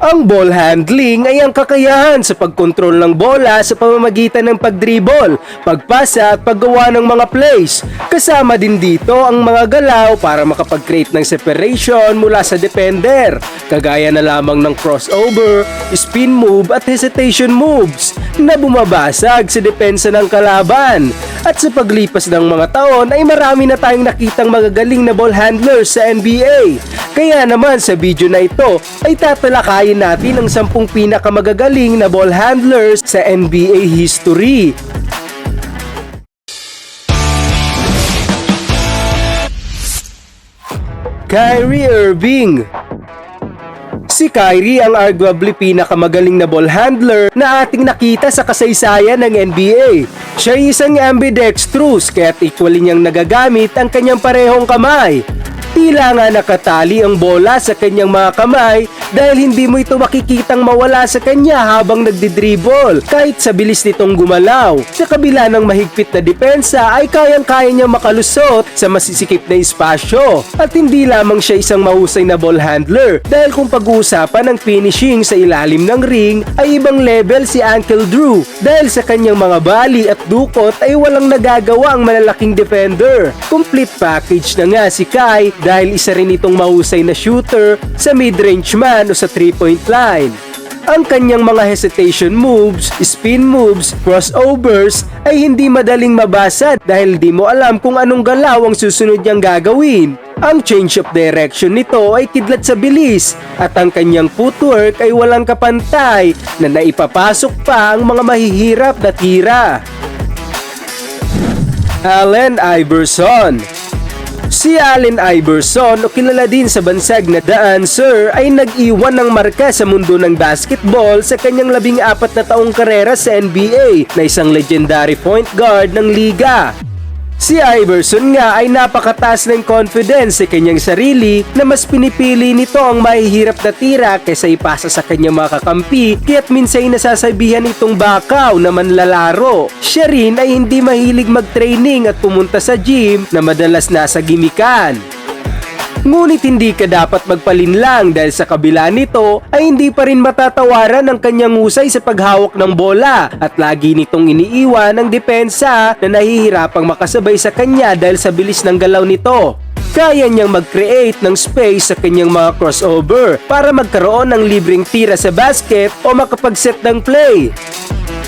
Ang ball handling ay ang kakayahan sa pagkontrol ng bola sa pamamagitan ng pagdribble, pagpasa at paggawa ng mga plays. Kasama din dito ang mga galaw para makapag-create ng separation mula sa defender, kagaya na lamang ng crossover, spin move at hesitation moves na bumabasag sa depensa ng kalaban. At sa paglipas ng mga taon ay marami na tayong nakitang magagaling na ball handlers sa NBA. Kaya naman sa video na ito ay tatalakayin natin ang 10 pinakamagagaling na ball handlers sa NBA history. Kyrie Irving Si Kyrie ang arguably pinakamagaling na ball handler na ating nakita sa kasaysayan ng NBA. Siya ay isang ambidextrous kaya't equally niyang nagagamit ang kanyang parehong kamay. Tila nga nakatali ang bola sa kanyang mga kamay dahil hindi mo ito makikitang mawala sa kanya habang nagdidribble kahit sa bilis nitong gumalaw. Sa kabila ng mahigpit na depensa ay kayang-kaya niyang makalusot sa masisikip na espasyo. At hindi lamang siya isang mahusay na ball handler dahil kung pag-uusapan ng finishing sa ilalim ng ring ay ibang level si Uncle Drew dahil sa kanyang mga bali at dukot ay walang nagagawa ang malalaking defender. Complete package na nga si Kai dahil isa rin itong mahusay na shooter sa mid-range man o sa 3-point line. Ang kanyang mga hesitation moves, spin moves, crossovers ay hindi madaling mabasa dahil di mo alam kung anong galaw ang susunod niyang gagawin. Ang change of direction nito ay kidlat sa bilis at ang kanyang footwork ay walang kapantay na naipapasok pa ang mga mahihirap na tira. Allen Iverson Si Allen Iverson o kilala din sa bansag na The Answer ay nag-iwan ng marka sa mundo ng basketball sa kanyang labing apat na taong karera sa NBA na isang legendary point guard ng liga. Si Iverson nga ay napakataas ng confidence sa kanyang sarili na mas pinipili nito ang mahihirap na tira kaysa ipasa sa kanyang mga kakampi kaya't minsan ay nasasabihan itong bakaw na manlalaro. Siya rin ay hindi mahilig mag-training at pumunta sa gym na madalas nasa gimikan. Ngunit hindi ka dapat magpalinlang dahil sa kabila nito ay hindi pa rin matatawaran ang kanyang husay sa paghawak ng bola at lagi nitong iniiwan ang depensa na nahihirapang makasabay sa kanya dahil sa bilis ng galaw nito. Kaya niyang mag-create ng space sa kanyang mga crossover para magkaroon ng libreng tira sa basket o makapag-set ng play.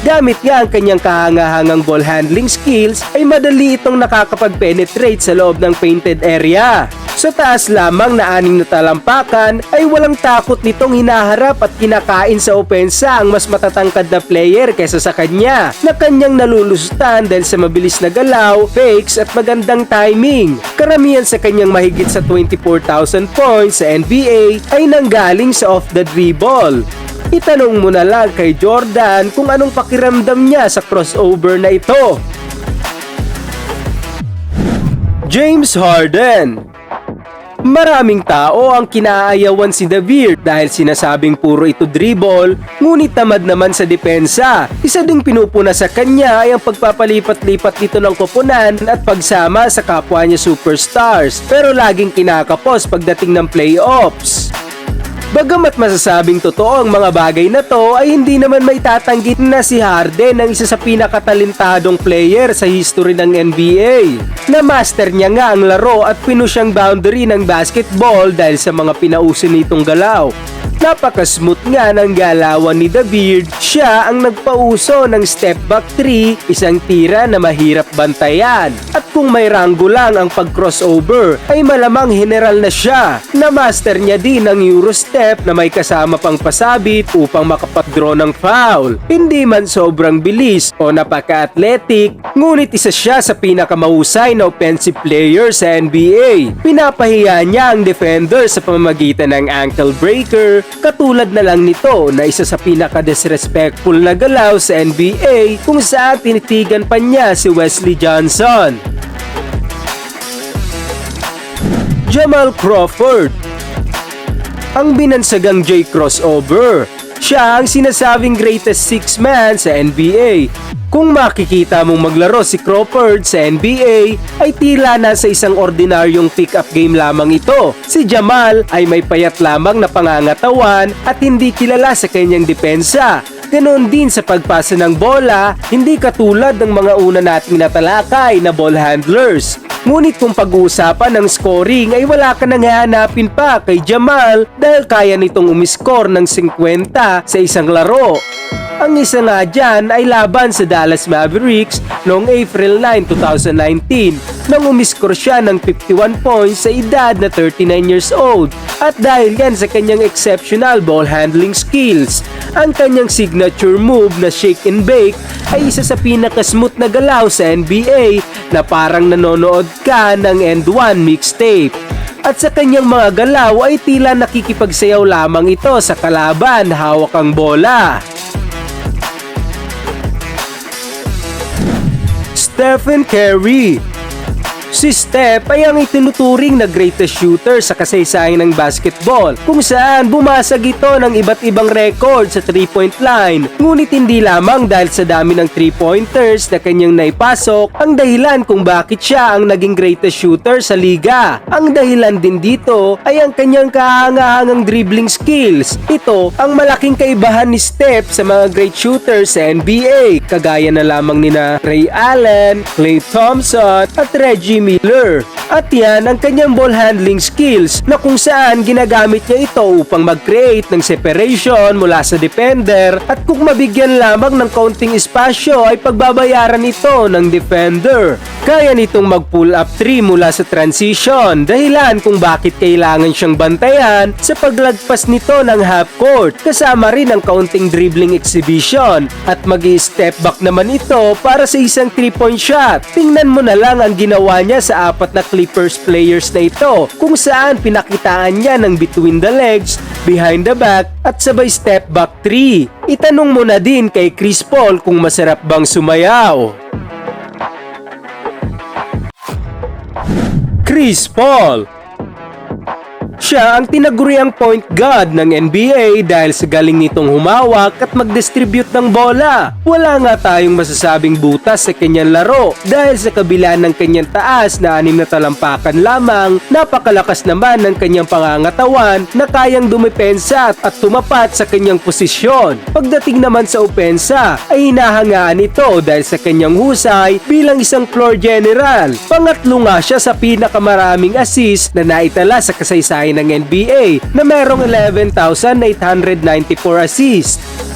Gamit nga ang kanyang kahangahangang ball handling skills ay madali itong nakakapag-penetrate sa loob ng painted area. Sa taas lamang na aning na talampakan ay walang takot nitong hinaharap at kinakain sa opensa ang mas matatangkad na player kaysa sa kanya na kanyang nalulusutan dahil sa mabilis na galaw, fakes at magandang timing. Karamihan sa kanyang mahigit sa 24,000 points sa NBA ay nanggaling sa off the dribble. Itanong mo na lang kay Jordan kung anong pakiramdam niya sa crossover na ito. James Harden Maraming tao ang kinaayawan si Davir dahil sinasabing puro ito dribble, ngunit tamad naman sa depensa. Isa ding pinupuna sa kanya ay ang pagpapalipat-lipat nito ng koponan at pagsama sa kapwa niya superstars, pero laging kinakapos pagdating ng playoffs. Bagamat masasabing totoo ang mga bagay na to ay hindi naman may tatanggit na si Harden ang isa sa pinakatalentadong player sa history ng NBA. Na-master niya nga ang laro at pinush ang boundary ng basketball dahil sa mga pinauso nitong galaw. Napaka-smooth nga ng galawan ni David, siya ang nagpauso ng step back 3, isang tira na mahirap bantayan. At kung may ranggo lang ang pag-crossover, ay malamang general na siya. Na-master niya din ang Euro step na may kasama pang pasabit upang makapag-draw ng foul. Hindi man sobrang bilis o napaka-athletic, ngunit isa siya sa pinakamahusay na offensive player sa NBA. Pinapahiya niya ang defender sa pamamagitan ng ankle breaker, katulad na lang nito na isa sa pinaka-disrespectful na galaw sa NBA kung saan tinitigan pa niya si Wesley Johnson. Jamal Crawford ang binansagang J crossover. Siya ang sinasabing greatest six man sa NBA. Kung makikita mong maglaro si Crawford sa NBA, ay tila na sa isang ordinaryong pick-up game lamang ito. Si Jamal ay may payat lamang na pangangatawan at hindi kilala sa kanyang depensa. Ganon din sa pagpasa ng bola, hindi katulad ng mga una nating natalakay na ball handlers. Ngunit kung pag-uusapan ng scoring ay wala ka nang hahanapin pa kay Jamal dahil kaya nitong umiskor ng 50 sa isang laro. Ang isa nga dyan ay laban sa Dallas Mavericks noong April 9, 2019 nang umiskor siya ng 51 points sa edad na 39 years old. At dahil yan sa kanyang exceptional ball handling skills, ang kanyang signature move na shake and bake ay isa sa pinakasmooth na galaw sa NBA na parang nanonood ka ng End 1 mixtape. At sa kanyang mga galaw ay tila nakikipagsayaw lamang ito sa kalaban hawak ang bola. Stephen Curry Si Steph ay ang itinuturing na greatest shooter sa kasaysayan ng basketball kung saan bumasag ito ng iba't ibang record sa 3-point line. Ngunit hindi lamang dahil sa dami ng 3-pointers na kanyang naipasok ang dahilan kung bakit siya ang naging greatest shooter sa liga. Ang dahilan din dito ay ang kanyang kahangahangang dribbling skills. Ito ang malaking kaibahan ni Steph sa mga great shooters sa NBA kagaya na lamang nina Ray Allen, Klay Thompson at Reggie Miller. At yan ang kanyang ball handling skills na kung saan ginagamit niya ito upang mag-create ng separation mula sa defender at kung mabigyan lamang ng kaunting espasyo ay pagbabayaran ito ng defender. Kaya nitong mag-pull up 3 mula sa transition dahilan kung bakit kailangan siyang bantayan sa paglagpas nito ng half court kasama rin ang kaunting dribbling exhibition at mag step back naman ito para sa isang 3 point shot. Tingnan mo na lang ang ginawa niya sa apat na Clippers players na ito kung saan pinakitaan niya ng between the legs, behind the back at sabay step back 3. Itanong mo na din kay Chris Paul kung masarap bang sumayaw. Chris Paul siya ang tinaguriang point guard ng NBA dahil sa galing nitong humawak at mag-distribute ng bola. Wala nga tayong masasabing butas sa kanyang laro dahil sa kabila ng kanyang taas na anim na talampakan lamang, napakalakas naman ng kanyang pangangatawan na kayang dumepensa at tumapat sa kanyang posisyon. Pagdating naman sa opensa ay hinahangaan ito dahil sa kanyang husay bilang isang floor general. Pangatlo nga siya sa pinakamaraming assist na naitala sa kasaysayan ng NBA na merong 11,894 assists.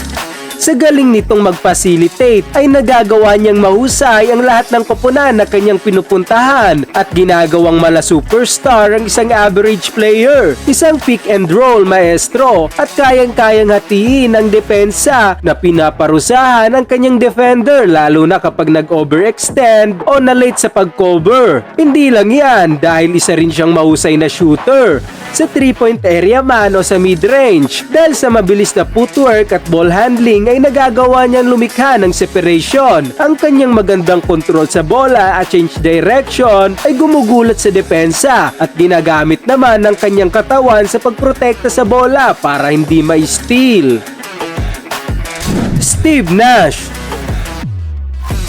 Sa galing nitong mag-facilitate ay nagagawa niyang mahusay ang lahat ng koponan na kanyang pinupuntahan at ginagawang mala superstar ang isang average player, isang pick and roll maestro at kayang-kayang hatiin ang depensa na pinaparusahan ang kanyang defender lalo na kapag nag-overextend o na-late sa pag-cover. Hindi lang yan dahil isa rin siyang mahusay na shooter sa 3-point area man o sa mid-range dahil sa mabilis na footwork at ball handling ay nagagawa niyang lumikha ng separation. Ang kanyang magandang control sa bola at change direction ay gumugulat sa depensa at ginagamit naman ng kanyang katawan sa pagprotekta sa bola para hindi ma-steal. Steve Nash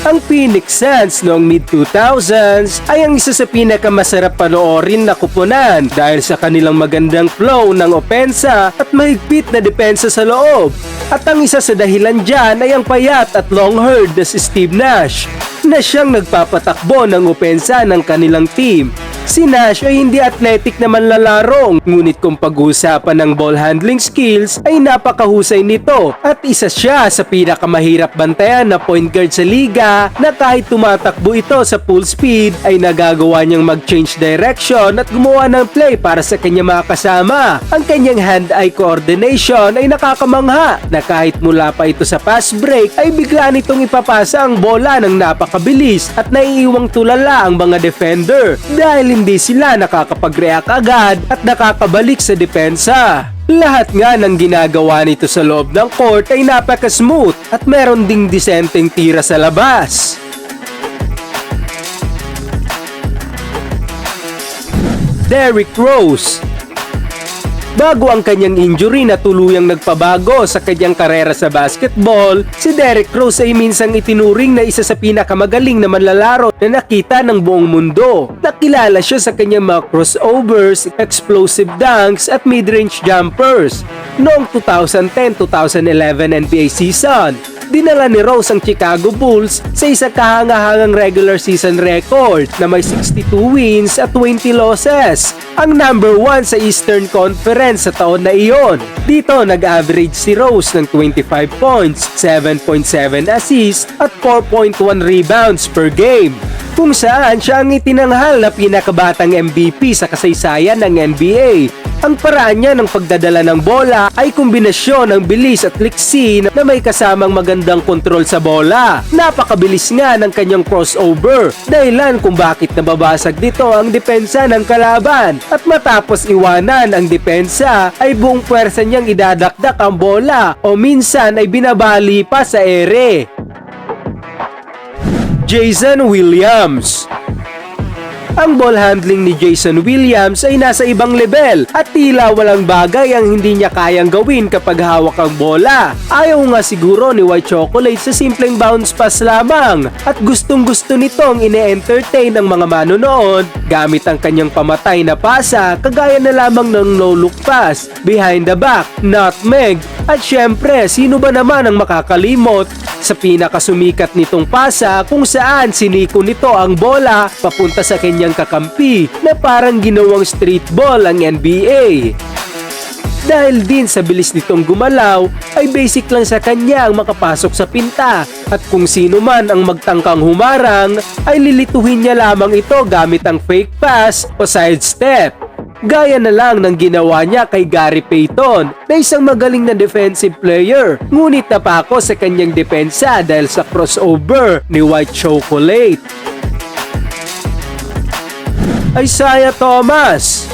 ang Phoenix Suns noong mid-2000s ay ang isa sa pinakamasarap panoorin na kupunan dahil sa kanilang magandang flow ng opensa at mahigpit na depensa sa loob. At ang isa sa dahilan dyan ay ang payat at long-haired na si Steve Nash na siyang nagpapatakbo ng opensa ng kanilang team Si Nash ay hindi athletic na manlalaro, ngunit kung pag-uusapan ng ball handling skills ay napakahusay nito at isa siya sa pinakamahirap bantayan na point guard sa liga na kahit tumatakbo ito sa full speed ay nagagawa niyang mag-change direction at gumawa ng play para sa kanyang mga kasama. Ang kanyang hand-eye coordination ay nakakamangha na kahit mula pa ito sa pass break ay bigla nitong ipapasa ang bola ng napakabilis at naiiwang tulala ang mga defender dahil hindi sila nakakapag-react agad at nakakabalik sa depensa. Lahat nga ng ginagawa nito sa loob ng court ay napaka-smooth at meron ding disenteng tira sa labas. Derrick Rose Bago ang kanyang injury na tuluyang nagpabago sa kanyang karera sa basketball, si Derrick Rose ay minsang itinuring na isa sa pinakamagaling na manlalaro na nakita ng buong mundo. Nakilala siya sa kanyang mga crossovers, explosive dunks at mid-range jumpers. Noong 2010-2011 NBA season, dinala ni Rose ang Chicago Bulls sa isa kahangahangang regular season record na may 62 wins at 20 losses. Ang number 1 sa Eastern Conference sa taon na iyon. Dito nag-average si Rose ng 25 points, 7.7 assists at 4.1 rebounds per game kung saan siya ang itinanghal na pinakabatang MVP sa kasaysayan ng NBA. Ang paraan niya ng pagdadala ng bola ay kombinasyon ng bilis at liksi na may kasamang magandang kontrol sa bola. Napakabilis nga ng kanyang crossover, dahilan kung bakit nababasag dito ang depensa ng kalaban. At matapos iwanan ang depensa ay buong pwersa niyang idadakdak ang bola o minsan ay binabali pa sa ere. Jason Williams ang ball handling ni Jason Williams ay nasa ibang level at tila walang bagay ang hindi niya kayang gawin kapag hawak ang bola. Ayaw nga siguro ni White Chocolate sa simpleng bounce pass lamang at gustong gusto nitong ine-entertain ng mga manonood gamit ang kanyang pamatay na pasa kagaya na lamang ng no look pass, behind the back, nutmeg at syempre sino ba naman ang makakalimot sa pinakasumikat nitong pasa kung saan siniko nito ang bola papunta sa kanyang kakampi na parang ginawang street ball ang NBA. Dahil din sa bilis nitong gumalaw, ay basic lang sa kanya ang makapasok sa pinta at kung sino man ang magtangkang humarang ay lilituhin niya lamang ito gamit ang fake pass o sidestep. Gaya na lang ng ginawa niya kay Gary Payton na isang magaling na defensive player. Ngunit napako sa kanyang depensa dahil sa crossover ni White Chocolate. Isaiah Thomas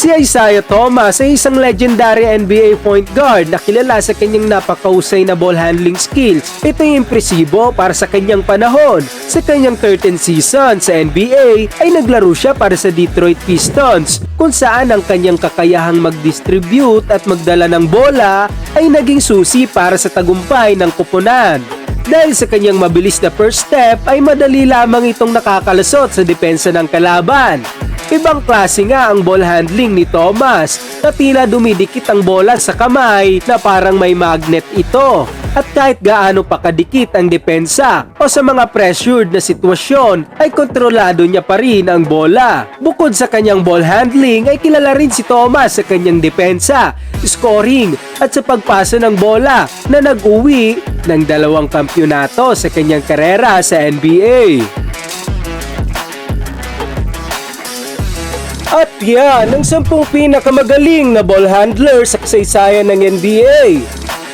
Si Isaiah Thomas ay isang legendary NBA point guard na kilala sa kanyang napakausay na ball handling skills. Ito ay impresibo para sa kanyang panahon. Sa kanyang 13 season sa NBA ay naglaro siya para sa Detroit Pistons kung saan ang kanyang kakayahang mag-distribute at magdala ng bola ay naging susi para sa tagumpay ng kupunan. Dahil sa kanyang mabilis na first step ay madali lamang itong nakakalasot sa depensa ng kalaban. Ibang klase nga ang ball handling ni Thomas na tila dumidikit ang bola sa kamay na parang may magnet ito. At kahit gaano pa kadikit ang depensa o sa mga pressured na sitwasyon ay kontrolado niya pa rin ang bola. Bukod sa kanyang ball handling ay kilala rin si Thomas sa kanyang depensa, scoring at sa pagpasa ng bola na nag-uwi ng dalawang kampyonato sa kanyang karera sa NBA. At yan ang sampung pinakamagaling na ball handler sa kasaysayan ng NBA.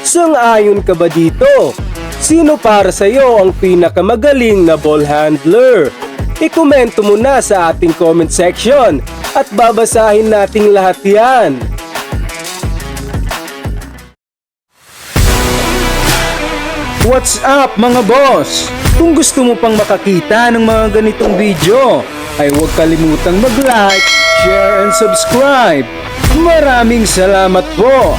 Sang-ayon ka ba dito? Sino para sa iyo ang pinakamagaling na ball handler? I-komento mo na sa ating comment section at babasahin nating lahat yan. What's up mga boss? Kung gusto mo pang makakita ng mga ganitong video, ay huwag kalimutang mag-like, share and subscribe. Maraming salamat po!